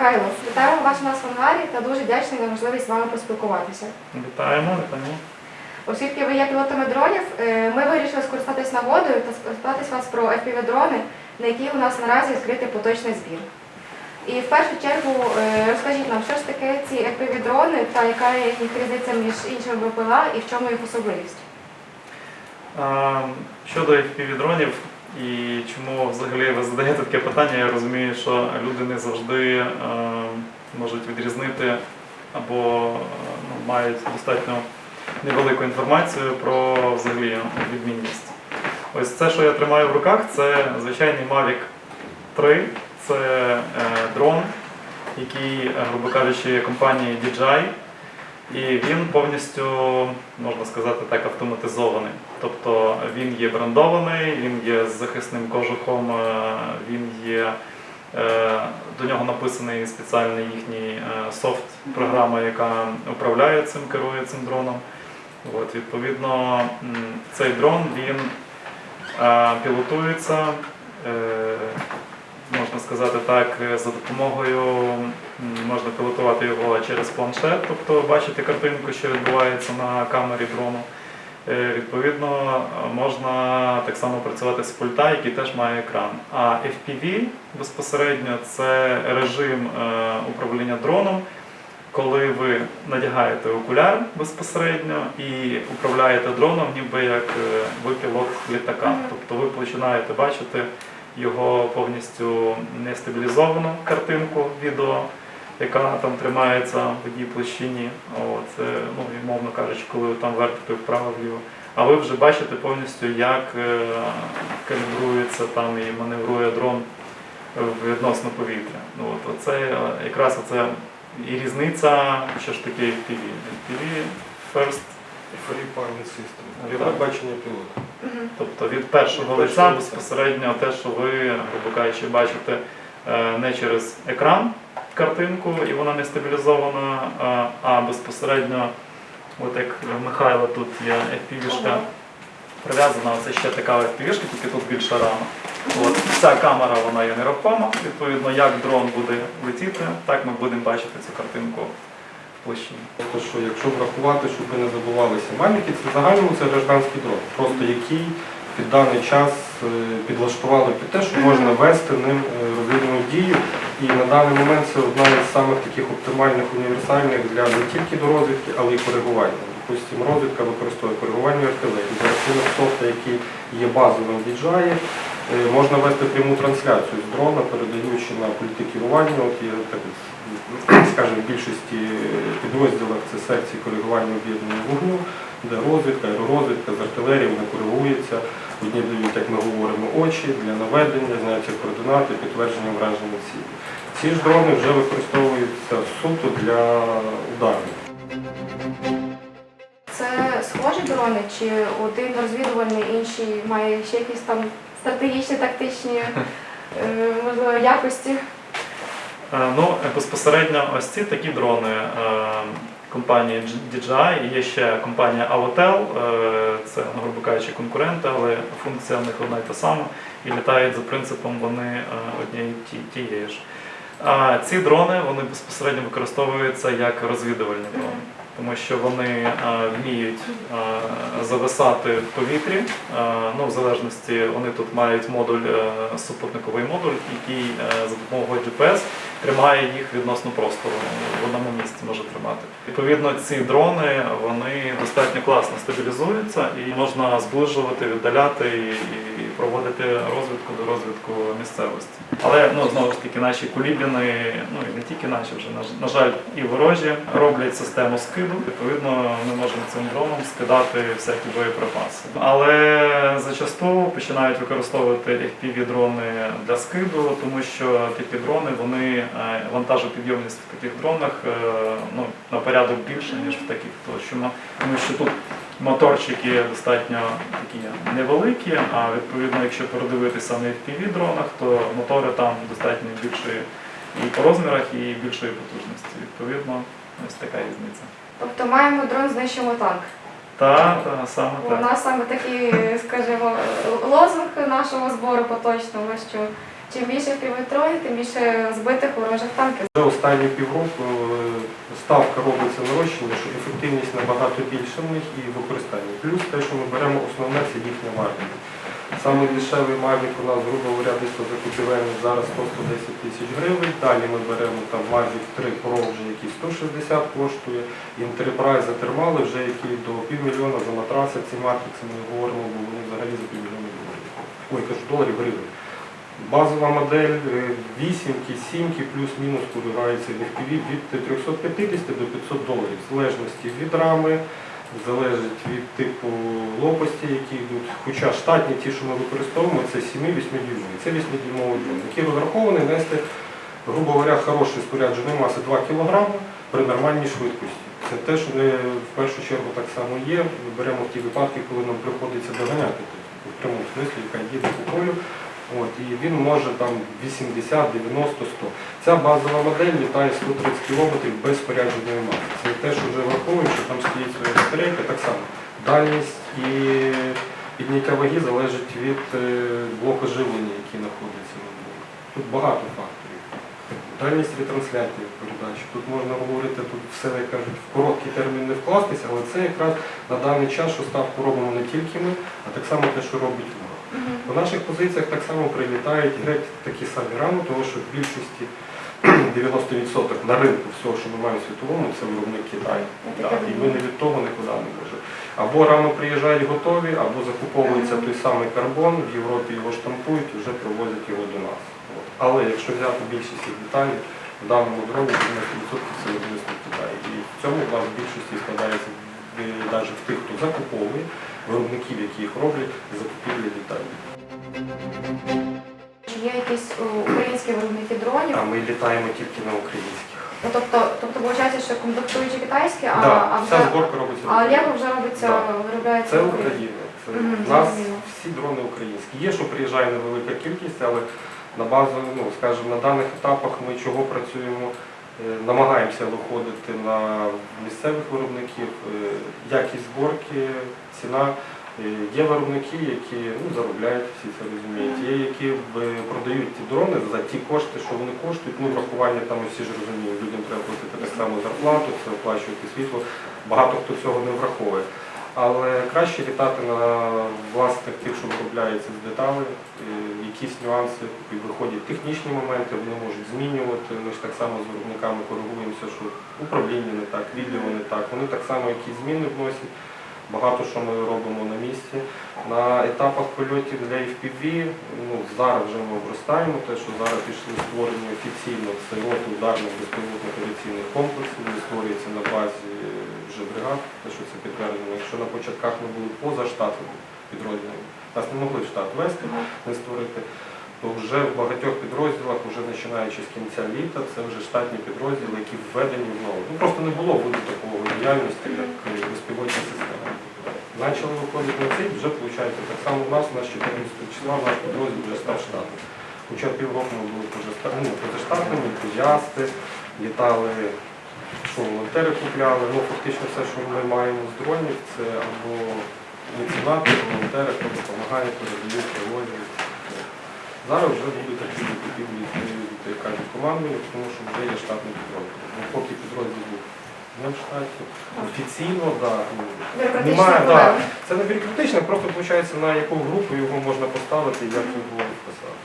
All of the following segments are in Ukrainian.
Михайло, вітаємо вас у нас в ангарі та дуже вдячний за можливість з вами поспілкуватися. Вітаємо, вітаємо. Оскільки ви є пілотами дронів, е, ми вирішили скористатись нагодою та спитатись вас про FPV-дрони, на які у нас наразі відкритий поточний збір. І в першу чергу е, розкажіть нам, що ж таке ці FPV-дрони та яка є їх різниця між іншими БПЛА і в чому їх особливість? Щодо FPV-дронів і чому взагалі ви задаєте таке питання, я розумію, що люди не завжди е, можуть відрізнити або е, ну, мають достатньо невелику інформацію про взагалі відмінність. Ось це, що я тримаю в руках, це звичайний Mavic 3, це е, дрон, який, е, грубо кажучи, компанії DJI. І він повністю, можна сказати так, автоматизований. Тобто він є брендований, він є з захисним кожухом, е, він є, е, до нього написаний спеціальний їхній е, софт, програма, яка управляє цим, керує цим дроном. От, відповідно, цей дрон він пілотується, можна сказати так, е, за допомогою можна пілотувати його через планшет, тобто бачити картинку, що відбувається на камері дрону. Е, Відповідно, можна так само працювати з пульта, який теж має екран. А FPV безпосередньо це режим е, управління дроном, коли ви надягаєте окуляр безпосередньо і управляєте дроном, ніби як ви пілот літака. Тобто ви починаєте бачити його повністю нестабілізовану картинку відео, яка там тримається в одній площині. От, ну, мовно кажучи, коли ви там вертите вправо-вліво. А ви вже бачите повністю, як е, калібрується там і маневрує дрон відносно повітря. Ну, от, оце якраз оце і різниця, що ж таке FPV. FPV first, Pilot System. Так. Бачення пілота. Тобто від першого Від лиця першого лиця. безпосередньо те, що ви, грубо кажучи, бачите е, не через екран картинку, і вона не стабілізована, а- а безпосередньо, от як в Михайла тут є FPV-шка прив'язана, це ще така FPV-шка, тільки тут більша рама. От, ця камера вона є нерухома, відповідно, як дрон буде летіти, так ми будемо бачити цю картинку площині. Тобто, що якщо врахувати, щоб ви не забувалися, Мавіки це в загальному це гражданський дрон, просто який під даний час е, підлаштували під те, що можна вести ним е, розвідувальну дію. І на даний момент це одна із самих таких оптимальних універсальних для не тільки до розвідки, але й коригування. Допустимо, розвідка використовує коригування артилерії. За рахунок софта, який є базовим в DJI, можна вести пряму трансляцію з дрона, передаючи на пульти керування. От є так, скажімо, в більшості підрозділах це секції коригування об'єднаного вогню, де розвідка, аеророзвідка з артилерії вони коригуються. Одні дають, як ми говоримо, очі для наведення, зняття координати, підтвердження враження цілі. Ці ж дрони вже використовуються суто для ударів. Це схожі дрони, чи один розвідувальний, інший має ще якісь там стратегічні, тактичні е, можливо, якості? Е, Ну, е, безпосередньо ось ці такі дрони компанії DJI, є ще компанія Avotel, це, ну, грубо кажучи, конкуренти, але функція в них одна й та сама, і літають за принципом вони однієї ті- тієї ж. А ці дрони вони безпосередньо використовуються як розвідувальні дрони, тому що вони е, вміють е, зависати в повітрі. Е, ну, в залежності вони тут мають модуль, супутниковий модуль, який за допомогою GPS тримає їх відносно простору, в одному місці може тримати. Відповідно, ці дрони вони достатньо класно стабілізуються і можна зближувати, віддаляти і проводити розвідку до розвідку місцевості. Але ну знову ж таки наші кулібіни, ну і не тільки наші вже на, жаль, і ворожі роблять систему скиду. Відповідно, ми можемо цим дроном скидати всякі боєприпаси. Але зачасту починають використовувати FPV дрони для скиду, тому що такі дрони вони е, вантажопідйомність в таких дронах е, ну, на порядок більше, ніж в таких. Тому що, що тут моторчики достатньо такі невеликі, а відповідно, якщо передивитися на FPV дронах, то мотори там достатньо більшої і по розмірах, і більшої потужності. Відповідно, ось така різниця. Тобто маємо дрон знищимо танк. Та, та саме У нас саме такий, скажімо, лозунг нашого збору поточного, що чим більше півметрові, тим більше збитих ворожих танків. Вже останні півроку е, ставка робиться нарощення, що ефективність набагато більша в них і використання. Плюс те, що ми беремо основне, це їхня вартість. Саме дешевий Mavic у нас, грубо говоря, десь по закупівельних зараз 110 тисяч гривень. Далі ми беремо там Mavic 3 Pro, вже який 160 коштує. Enterprise затермали вже які до півмільйона за матраси. Ці матрици ми говоримо, бо вони взагалі за півмільйона доларів. Ой, кажу, доларів гривень. Базова модель е, вісімки, сімки плюс-мінус коливається в FPV від 350 до 500 доларів, в залежності від рами, залежить від типу лопасті, які йдуть. Хоча штатні ті, що ми використовуємо, це 7-8 дюймові. Це 8 дюймовий дрон, який розрахований нести, грубо говоря, хороший спорядженої маси 2 кг при нормальній швидкості. Це те, що ми в першу чергу так само є. Ми беремо в ті випадки, коли нам приходиться доганяти в прямому смислі, яка їде по полю. От, і він може там 80, 90, 100. Ця базова модель літає 130 км без спорядженої маси. Це те, що вже враховуємо, що там стоїть своя батарейка, так само. Дальність і підняття ваги залежить від е, блоку живлення, який знаходиться на блоку. Тут багато факторів. Дальність ретрансляції передачі. Тут можна говорити, тут все, як кажуть, в короткий термін не вкластися, але це якраз на даний час, що ставку робимо не тільки ми, а так само те, що робить ворог. По наших позиціях так само прилітають геть такі самі рани, тому що в більшості 90% на ринку всього, що ми маємо в світовому, це виробник Китай. Так, і ми не від того нікуди не можемо. Або рано приїжджають готові, або закуповується той самий карбон, в Європі його штампують і вже привозять його до нас. От. Але якщо взяти більшість деталей, в даному дроні 90% це виробництво Китаю. І в цьому в нас в більшості складається навіть в тих, хто закуповує, виробників, які їх роблять, закупівлі деталей. Чи є якісь українські виробники дронів? А ми літаємо тільки на українських. Ну, тобто, тобто виходить, що комплектуючі китайські, а, Да, а, вся вже, зборка робиться. а Лего вже робиться, Да. виробляється Це. Україна. Це Мгм, у нас зрозуміло. всі дрони українські. Є, що приїжджає невелика кількість, але на базу, ну скажімо, на даних етапах ми чого працюємо, е, намагаємося виходити на місцевих виробників, е, якість зборки, ціна. Е, Є виробники, які ну, заробляють, всі це розуміють. Є, які продають ті дрони за ті кошти, що вони коштують. Ну, врахування там всі ж розуміють, людям треба платити так само зарплату, це оплачувати світло. Багато хто цього не враховує. Але краще літати на власних тих, що виробляється з деталей, е, якісь нюанси і виходять технічні моменти, вони можуть змінювати. Ми ж так само з виробниками коригуємося, що управління не так, відео не так. Вони так само якісь зміни вносять. Багато що ми робимо на місці. На етапах польотів для FPV, ну, зараз вже ми обростаємо, те, що зараз пішли створені офіційно, це ударних безпілотних авіаційних комплексів, вони створюються на базі вже бригад, те, що це підтверджено. Якщо на початках ми були поза штатом підрозділами, нас не могли в штат вести, не створити, то вже в багатьох підрозділах, вже починаючи з кінця літа, це вже штатні підрозділи, які введені в нову. Ну просто не було виду такого діяльності, як безпілотні системи. Почали виходити на цей, вже виходить так само у нас, у нас 14 числа наш підрозділ вже став штатним. Хоча півроку ми були позаштатними, ну, ентузіасти, літали, що волонтери купляли. Ну фактично все, що ми маємо з дронів, це або меценати, волонтери, хто допомагає, передають, привозять. Зараз вже будуть активні купівлі як кажуть, командою, тому що вже є штатний підрозділ. Ну, поки підрозділ був штаті, офіційно, да, ну, немає, да, це не бюрократично, просто виходить, на яку групу його можна поставити і як його вписати.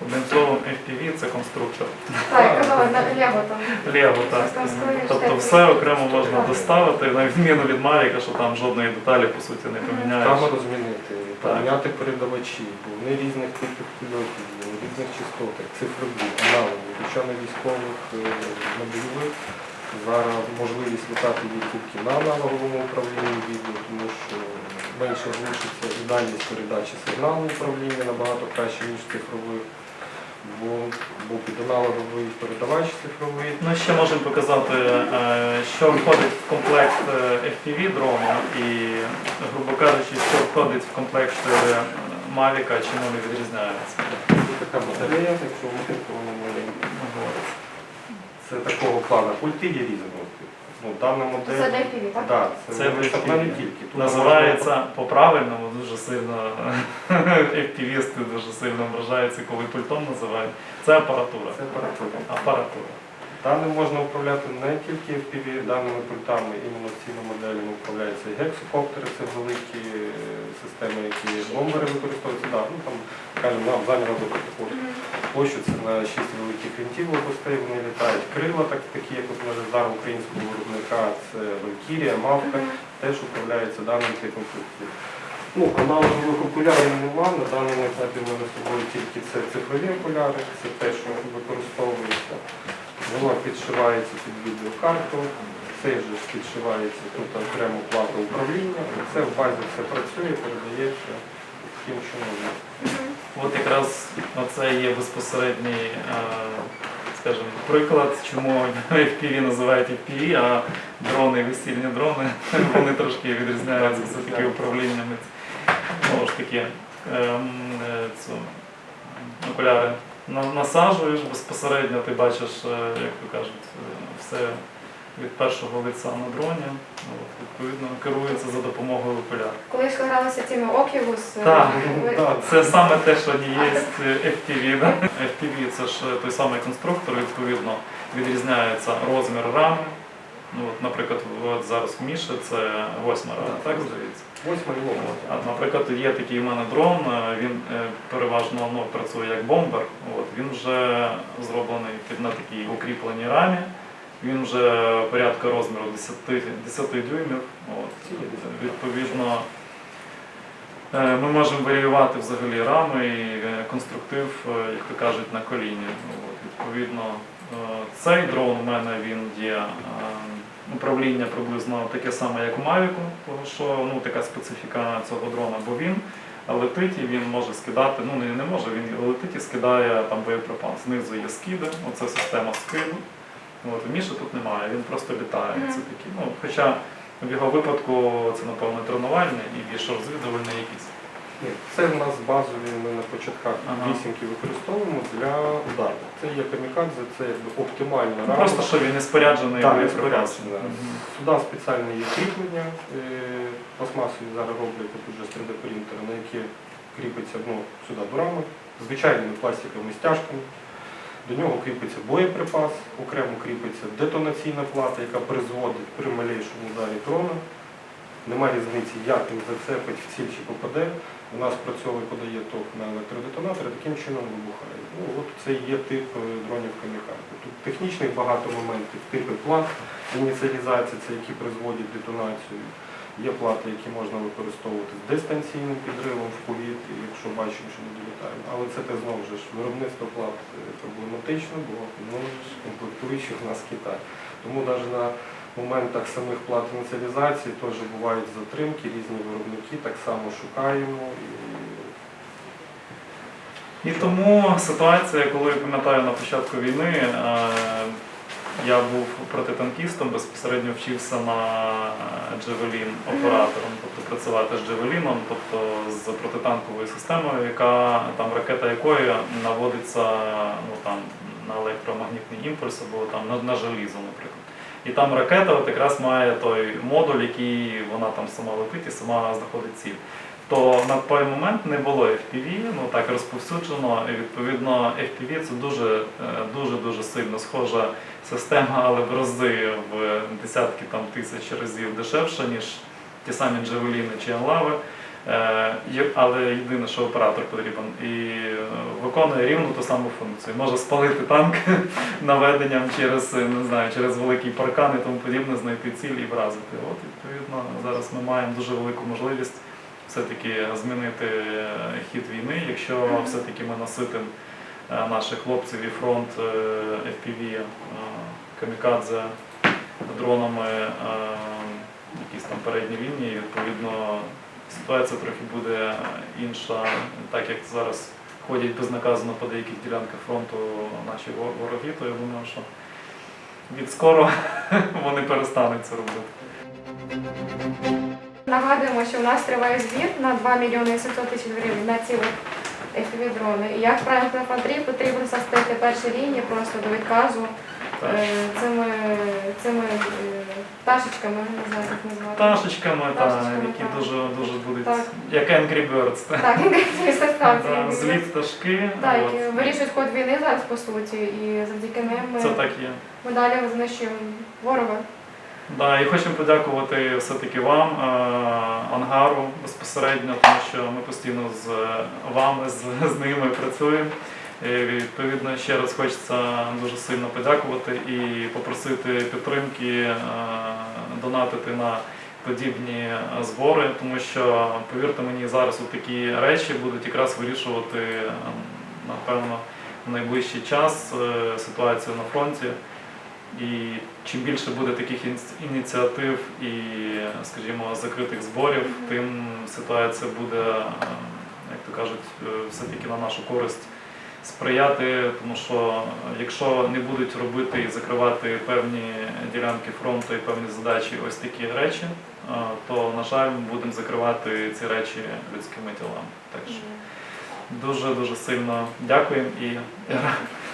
Одним словом, FPV це конструктор. Так, я казала, на Лего там. Лего, так. Там Тобто все окремо можна доставити, на відміну від Mavic, що там жодної деталі по суті не поміняєш. Камеру змінити, поміняти передавачі, бо вони різних типів польотів, різних частотах, цифрові, аналоги. Хоча на військових е, на бойових зараз можливість літати є тільки на аналоговому управлінні відео, тому що менше глушиться і дальність передачі сигналу управління набагато краще, ніж цифрових. Бо, бо під аналоговий передавач цифровий Ну, ще можемо показати, е, що входить в комплект е, FPV дрону і, грубо кажучи, що входить в комплект е, Mavic, чим вони відрізняються. Це така батарея, якщо ми то вона. Це такого плану. Пульти є різного. Ну, дана Це модель. для FPV, так? Да, це, Це це, для вона не тільки. Тут Називається по-правильному дуже сильно FPV-сти дуже сильно ображаються, коли пультом називають. Це апаратура. Це апаратура. Апаратура. Даним можна управляти не тільки FPV, даними пультами, іменно цими моделями управляються і гексокоптери, це великі е, системи, які бомбери використовуються. Да, ну, там, скажімо, на зайняла до таку площу, це на 6 великих винтів областей вони літають. Крила, так, такі, як от може зараз українського виробника, це Валькірія, Мавка, теж управляються даним типом пультів. Ну, аналогових окулярів немає, на даному етапі ми з собою тільки це цифрові окуляри, це те, що використовується. Воно підшивається під відеокарту, цей же ж підшивається тут окремо плата управління, це в базі все працює, передається таким чином. От якраз це є безпосередній, е, скажімо, приклад, чому FPV називають FPV, а дрони, весільні дрони, вони трошки відрізняються все-таки управліннями. Знову ж таки, ем, е, окуляри на- насаджуєш безпосередньо, ти бачиш, е, як то кажуть, все від першого лиця на дроні. От, відповідно, керується за допомогою окулярів. Колись ви гралися цими Oculus, е, Так. ви- Да, Це саме те, що не є FPV. Да? FPV це ж той самий конструктор, відповідно, відрізняється розмір рами. Ну, от, наприклад, от зараз в Міші це восьма рама, Так. так здається. Восьма і От. А, наприклад, є такий у мене дрон, е, він е, переважно ну, працює як бомбер. От, він вже зроблений під на такій укріпленій рамі. Він вже порядка розміру 10, 10 дюймів. От, відповідно, е, ми можемо варіювати взагалі рами і е, конструктив, е, як то кажуть, на коліні. От, відповідно, цей дрон у мене він є. Управління приблизно таке саме, як у Mavic, тому що ну, така специфіка цього дрона, бо він летить і він може скидати, ну не, не може, він летить і скидає там боєприпас. Знизу є скиди, оце система скиду. От, у Міші тут немає, він просто літає. Мгм. Це такі, ну, хоча в його випадку це, напевно, тренувальний і більше розвідувальний якийсь. Ні, Це в нас базові, ми на початках Ага. вісімки використовуємо для удару. Це є камікадзе, це якби оптимальна Ну, рама. просто що він не споряджений Так, боєприпасом. споряджений, да. Мгм. Сюди спеціальне є кріплення е, пластмасові зараз роблять тут уже з 3D принтера, на які кріпиться ну, сюди до рами, звичайними пластиковими стяжками. До нього кріпиться боєприпас, окремо кріпиться детонаційна плата, яка призводить при малейшому ударі дрона. Немає різниці, як він зацепить в ціль чи попаде. У нас працьовує подає ток на електродетонатор, і таким чином вибухає. Ну, от це є тип е, дронів камікадзе. Тут технічних багато моментів, типи плат, ініціалізації, це які призводять детонацію. Є плати, які можна використовувати з дистанційним підривом в повітрі, якщо бачимо, що не долітаємо. Але це те знову ж виробництво плат е, проблематично, бо ну, комплектуючих у нас Китай. Тому навіть на моментах самих плат ініціалізації теж бувають затримки, різні виробники так само шукаємо. І... Тому ситуація, коли пам'ятаю на початку війни, е, я був протитанкістом, безпосередньо вчився на Джевелін оператором, тобто працювати з Джевеліном, тобто з протитанковою системою, яка там ракета якої наводиться ну, там, на електромагнітний імпульс або там на, на желізо, наприклад. І там ракета от якраз має той модуль, який вона там сама летить і сама знаходить ціль. То на той момент не було FPV, ну так розповсюджено. І відповідно FPV це е, дуже дуже сильно схожа система, але в рази в десятки там тисяч разів дешевша, ніж ті самі Джавеліни чи Анлави. Е, Але єдине, що оператор потрібен і е, виконує рівно ту саму функцію. Може спалити танк наведенням через не знаю, через великий паркан і тому подібне, знайти ціль і вразити. От відповідно зараз ми маємо дуже велику можливість все-таки змінити е, хід війни, якщо все-таки ми наситимо е, наших хлопців і фронт е, FPV, камікадзе дронами якісь там передні лінії, відповідно ситуація трохи буде інша, так як зараз ходять безнаказано по деяких ділянках фронту наші вороги, то я думаю, що від скоро вони перестануть це робити. Нагадуємо, що у нас триває збір на 2 мільйони 700 тисяч гривень на ці fpv дрони. І як правильно потрібно, потрібно застити перші лінії просто до відказу е, цими, цими е, пташечками, не знаю, як називати. Пташечками, та, Пташечками, які так. дуже дуже будуть Так. як Angry Birds. Так, справді. Злі пташки. Так, от. вирішують ход війни зараз по суті, і завдяки ним ми, Це так є. ми далі знищуємо ворога. Да, і хочемо подякувати все-таки вам, е, Ангару безпосередньо, тому що ми постійно з вами, з, з ними працюємо. І, відповідно, ще раз хочеться дуже сильно подякувати і попросити підтримки, е, донатити на подібні е, збори, тому що, повірте мені, зараз такі речі будуть якраз вирішувати, е, напевно, в найближчий час е, ситуацію на фронті. І чим більше буде таких ініці- ініціатив і, скажімо, закритих зборів, тим ситуація буде, е, як то кажуть, е, все-таки на нашу користь сприяти, тому що якщо не будуть робити і закривати певні ділянки фронту і певні задачі, ось такі речі, е, то, на жаль, ми будемо закривати ці речі людськими тілами. Так що дуже дуже сильно дякуємо і,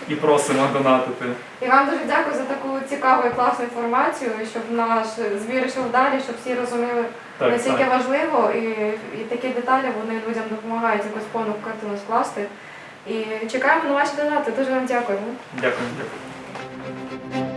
і просимо донатити. І вам дуже дякую за таку цікаву і класну інформацію, щоб наш збір йшов далі, щоб всі розуміли, Так, наскільки так. важливо, і, і такі деталі вони людям допомагають якусь повну картину скласти. І чекаємо на ваші донати. Дуже вам дякуємо. Дякую. дякую.